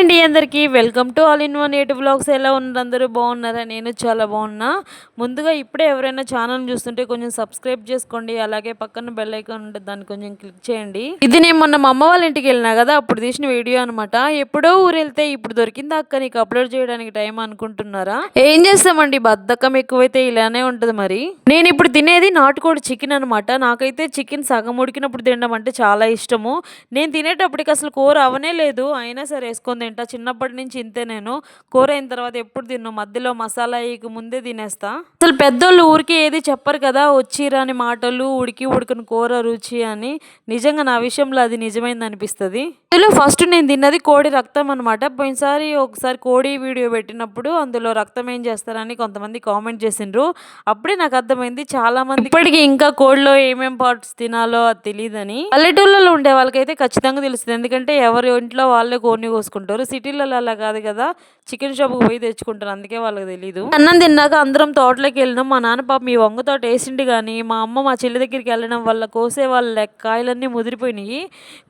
అండి అందరికీ. Welcome to all in one eight blogs ఎలా ఉన్నారు అందరూ? బాగున్నారా? నేను చాలా బాగున్నా. ముందుగా ఇప్పుడే ఎవరైనా ఛానల్ చూస్తుంటే కొంచెం సబ్స్క్రైబ్ చేసుకోండి. అలాగే పక్కన బెల్ ఐకాన్ ఉంటుంది దాన్ని కొంచెం క్లిక్ చేయండి. ఇది నేను మొన్న మా అమ్మ వాళ్ళ ఇంటికి వెళ్ళినా కదా అప్పుడు తీసిన వీడియో అనమాట ఎప్పుడో ఊరు వెళ్తే ఇప్పుడు దొరికింది అక్క నీకు అప్లోడ్ చేయడానికి టైం అనుకుంటున్నారా? ఏం చేస్తామండి? బద్ధకం ఎక్కువైతే ఇలానే ఉంటుంది మరి. నేను ఇప్పుడు తినేది నాటుకోడి చికెన్ అనమాట నాకైతే చికెన్ సగం ఉడికినప్పుడు తినడం అంటే చాలా ఇష్టము. నేను తినేటప్పటికి అసలు కూర అవనే లేదు. అయినా సరే వేసుకొని తింటా. చిన్నప్పటి నుంచి ఇంతే నేను. కూర అయిన తర్వాత ఎప్పుడు తిన్ను? మధ్యలో మసాలా వేయక ముందే తినేస్తా. అసలు పెద్దోళ్ళు ఊరికి ఏది చెప్పరు కదా? వచ్చిరాని మాటలు ఉడికి ఉడికిన కూర రుచి అని. నిజంగా నా విషయంలో అది నిజమైంది అనిపిస్తుంది. అందులో ఫస్ట్ నేను తిన్నది కోడి రక్తం అనమాట పోయినసారి ఒకసారి కోడి వీడియో పెట్టినప్పుడు అందులో రక్తం ఏం చేస్తారని కొంతమంది కామెంట్ చేసిండ్రు. అప్పుడే నాకు అర్థమైంది చాలా మంది ఇప్పటికీ ఇంకా కోడిలో ఏమేం పార్ట్స్ తినాలో అది తెలియదని పల్లెటూళ్ళలో ఉండే వాళ్ళకైతే ఖచ్చితంగా తెలుస్తుంది. ఎందుకంటే ఎవరి ఇంట్లో వాళ్ళే కోడిని కోసుకుంటారు. సిటీలలో అలా కాదు కదా చికెన్ షాప్కి పోయి తెచ్చుకుంటారు అందుకే వాళ్ళకి తెలియదు అన్నం తిన్నాక అందరం తోటలోకి వెళ్ళినాం మా నాన్న పాప మీ వంగ తోట వేసిండి కానీ మా అమ్మ మా చెల్లి దగ్గరికి వెళ్ళడం వల్ల కోసే వాళ్ళ కాయలన్నీ ముదిరిపోయినాయి.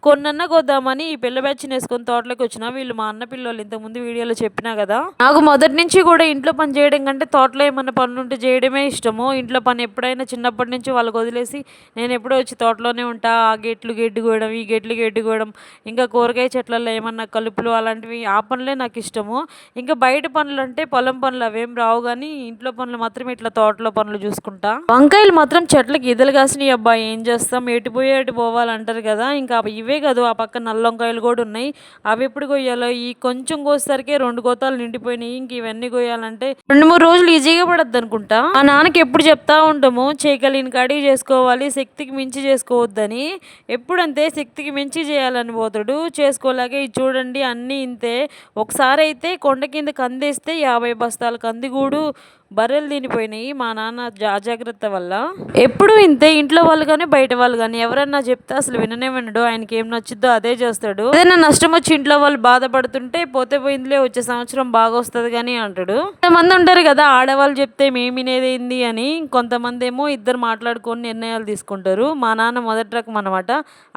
కొన్నన్న కొద్దామని ఈ పిల్ల బ్యాచ్ని వేసుకొని తోటలోకి వచ్చిన వీళ్ళు మా అన్న పిల్లలు ఇంతకుముందు వీడియోలో చెప్పినా కదా. నాకు మొదటి నుంచి కూడా ఇంట్లో పని చేయడం కంటే తోటలో ఏమన్నా పనులు ఉంటే చేయడమే ఇష్టము. ఇంట్లో పని ఎప్పుడైనా చిన్నప్పటి నుంచి వాళ్ళకి వదిలేసి నేను ఎప్పుడో వచ్చి తోటలోనే ఉంటా ఆ గేట్లు గెడ్డు కోయడం ఈ గేట్లు గెడ్డు కోయడం ఇంకా కూరగాయ చెట్లలో ఏమన్నా కలుపులు అలాంటివి ఆ పనులే నాకు ఇష్టము. ఇంకా బయట పనులు అంటే పొలం పనులు అవేం రావు కానీ ఇంట్లో పనులు మాత్రం ఇట్లా తోటలో పనులు చూసుకుంటా. వంకాయలు మాత్రం చెట్లకి ఇదలు కాసినాయి అబ్బా ఏం చేస్తాం? ఎటు పోయి ఎటు పోవాలంటారు కదా. ఇంకా ఇవే కాదు ఆ పక్క నల్ల వంకాయలు కూడా ఉన్నాయి. అవి ఎప్పుడు కొయ్యాలో? ఈ కొంచెం కోసేసరికి రెండు గోతాలు నిండిపోయినాయి. ఇంక ఇవన్నీ కొయ్యాలంటే రెండు మూడు రోజులు ఈజీగా పడద్దు అనుకుంటా. ఆ నాన్నకి ఎప్పుడు చెప్తా ఉంటాము చేయగలిగిన కడిగి చేసుకోవాలి శక్తికి మించి చేసుకోవద్దని. ఎప్పుడంతే శక్తికి మించి చేయాలని పోతాడు. చేసుకోలేక ఇది చూడండి అన్నీ ఇంతే ఒకసారి అయితే కొండ కింద కందేస్తే యాభై బస్తాల కందిగూడు బర్రెలు తినిపోయినాయి మా నాన్న అజాగ్రత్త వల్ల. ఎప్పుడు ఇంతే ఇంట్లో వాళ్ళు కానీ బయట వాళ్ళు కానీ ఎవరన్నా చెప్తే అసలు విననే వినడు. ఆయనకి ఏం నచ్చుద్దో అదే చేస్తాడు. ఏదైనా నష్టం వచ్చి ఇంట్లో వాళ్ళు బాధపడుతుంటే పోతే పోయిందిలే వచ్చే సంవత్సరం బాగా వస్తుంది కానీ అంటాడు. కొంతమంది ఉంటారు కదా ఆడవాళ్ళు చెప్తే మేము వినేదేంది అని. కొంతమంది ఏమో ఇద్దరు మాట్లాడుకొని నిర్ణయాలు తీసుకుంటారు. మా నాన్న మొదటి రకం అనమాట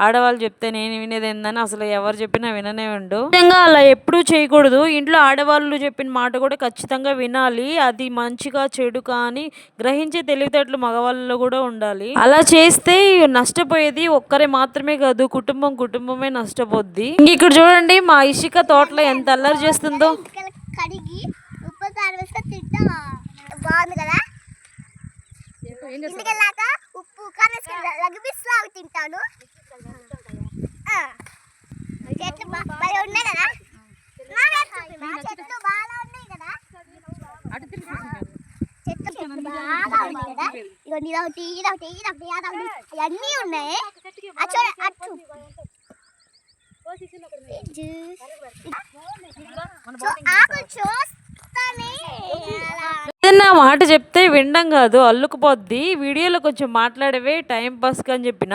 ఆడవాళ్ళు చెప్తే నేను వినేది ఏందని అసలు ఎవరు చెప్పినా విననే ఉండు నిజంగా అలా ఎప్పుడూ చేయకూడదు. ఇంట్లో ఆడవాళ్ళు చెప్పిన మాట కూడా ఖచ్చితంగా వినాలి. అది మంచి మంచిగా చెడుకా అని గ్రహించే తెలివితేటలు మగవాళ్ళలో కూడా ఉండాలి. అలా చేస్తే నష్టపోయేది ఒక్కరే మాత్రమే కాదు కుటుంబం కుటుంబమే నష్టపోద్ది. ఇంక ఇక్కడ చూడండి మా ఇషిక తోటలో ఎంత అల్లరి చేస్తుందో. కడిగి ఉప్పు బాగుంది కదా? ఇంటికి కారం తింటాను ఆ. చెట్లు బా- భలే ఉన్నాయి కదా నా చెట్లు బాగా ఉన్నాయి కదా చెట్లు బాగా ఉన్నాయి ఇగో ఇదొకటి ఇదొకటి ఇదొకటి అదొకటి అవన్నీ ఉన్నాయి. ఆ చూడ అటు చూ- ఆకులు చూస్తానే. మాట చెప్తే వినడం కాదు అల్లుకుపోద్ది. వీడియోలో కొంచెం మాట్లాడవే టైం పాస్గా అని చెప్పిన.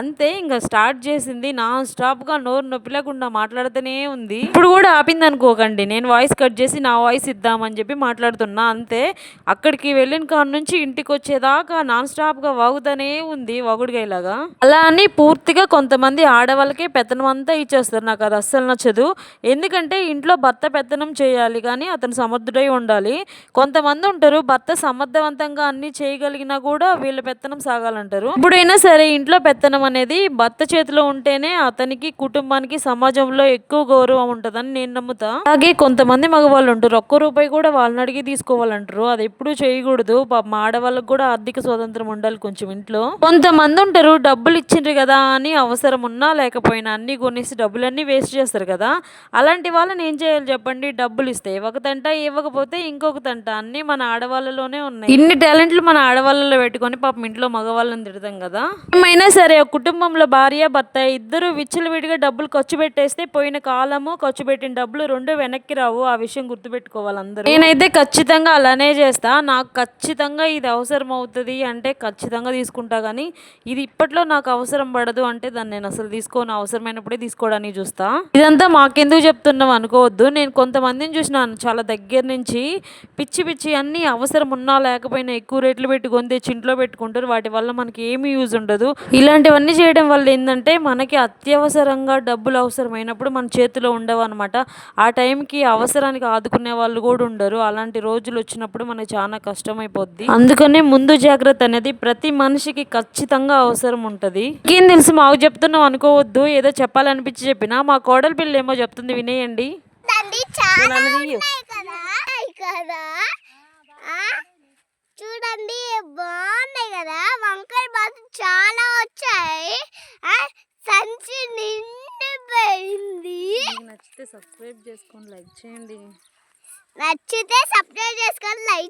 అంతే ఇంకా స్టార్ట్ చేసింది నాన్ స్టాప్గా నోరు నొప్పి లేకుండా మాట్లాడుతూనే ఉంది. ఇప్పుడు కూడా ఆపింది అనుకోకండి నేను వాయిస్ కట్ చేసి నా వాయిస్ ఇద్దామని చెప్పి మాట్లాడుతున్నా. అంతే అక్కడికి వెళ్ళిన కాడ నుంచి ఇంటికి వచ్చేదాకా నాన్ స్టాప్గా వాగుతూనే ఉంది వగుడుగా ఇలాగా అలా అని పూర్తిగా కొంతమంది ఆడవాళ్ళకే పెత్తనం అంతా ఇచ్చేస్తారు. నాకు అది అస్సలు నచ్చదు. ఎందుకంటే ఇంట్లో భర్త పెత్తనం చేయాలి కానీ అతను సమర్థుడై ఉండాలి. కొంతమంది ఉంటారు భర్త సమర్థవంతంగా అన్ని చేయగలిగినా కూడా వీళ్ళ పెత్తనం సాగాలంటారు. ఇప్పుడైనా సరే ఇంట్లో పెత్తనం అనేది భర్త చేతిలో ఉంటేనే అతనికి కుటుంబానికి సమాజంలో ఎక్కువ గౌరవం ఉంటుందని నేను నమ్ముతా. అలాగే కొంతమంది మగవాళ్ళు ఉంటారు. ఒక్క రూపాయి కూడా వాళ్ళని అడిగి తీసుకోవాలంటారు. అది ఎప్పుడు చేయకూడదు. పాపం ఆడవాళ్ళకి కూడా ఆర్థిక స్వాతంత్రం ఉండాలి కొంచెం ఇంట్లో. కొంతమంది ఉంటారు డబ్బులు ఇచ్చిండ్రు కదా అని అవసరం ఉన్నా లేకపోయినా అన్ని కొనేసి డబ్బులన్నీ వేస్ట్ చేస్తారు కదా. అలాంటి వాళ్ళని ఏం చేయాలి చెప్పండి? డబ్బులు ఇస్తే. ఒక తంట ఇవ్వకపోతే ఇంకొక తంట. అన్నీ మన ఆడవాళ్ళలోనే ఉన్నాయి. ఇన్ని టాలెంట్లు మన ఆడవాళ్ళలో పెట్టుకొని పాపం ఇంట్లో మగవాళ్ళని తిడతాం కదా. ఏమైనా సరే కుటుంబంలో భార్య భర్త ఇద్దరు విచ్చలవిడిగా డబ్బులు ఖర్చు పెట్టేస్తే పోయిన కాలము ఖర్చు పెట్టిన డబ్బులు రెండు వెనక్కి రావు. ఆ విషయం గుర్తుపెట్టుకోవాలి అందరూ. నేనైతే ఖచ్చితంగా అలానే చేస్తా. నాకు ఖచ్చితంగా ఇది అవసరం అవుతుంది అంటే ఖచ్చితంగా తీసుకుంటా కానీ ఇది ఇప్పట్లో నాకు అవసరం పడదు అంటే దాన్ని నేను అసలు తీసుకోను. అవసరమైనప్పుడే తీసుకోవడానికి చూస్తా. ఇదంతా మాకెందుకు చెప్తున్నాం అనుకోవద్దు. నేను కొంతమందిని చూసినాను. చాలా దగ్గర నుంచి పిచ్చి పిచ్చి అన్నీ అవసరం ఉన్నా లేకపోయినా ఎక్కువ రేట్లు పెట్టి కొని తెచ్చి ఇంట్లో పెట్టుకుంటారు. వాటి వల్ల మనకి ఏమీ యూజ్ ఉండదు. ఇలాంటివన్నీ చేయడం వల్ల ఏంటంటే మనకి అత్యవసరంగా డబ్బులు అవసరమైనప్పుడు మన చేతిలో ఉండవు అనమాట ఆ టైంకి అవసరానికి ఆదుకునే వాళ్ళు కూడా ఉండరు. అలాంటి రోజులు వచ్చినప్పుడు మనకి చాలా కష్టమైపోద్ది. అందుకనే ముందు జాగ్రత్త అనేది ప్రతి మనిషికి ఖచ్చితంగా అవసరం ఉంటుంది. ఏం తెలుసు? మాకు చెప్తున్నాం అనుకోవద్దు. ఏదో చెప్పాలనిపించి చెప్పినా మా కోడలి పిల్ల ఏమో చెప్తుంది వినేయండి. కదా? చూడండి బాగున్నాయి కదా? వంకాయ బాతు చాలా వచ్చాయి? సంచి నిండిపోయింది. నచ్చితే సబ్స్క్రైబ్ చేసుకొని లైక్ చేయండి. నచ్చితే సబ్స్క్రైబ్ చేసుకొని లైక్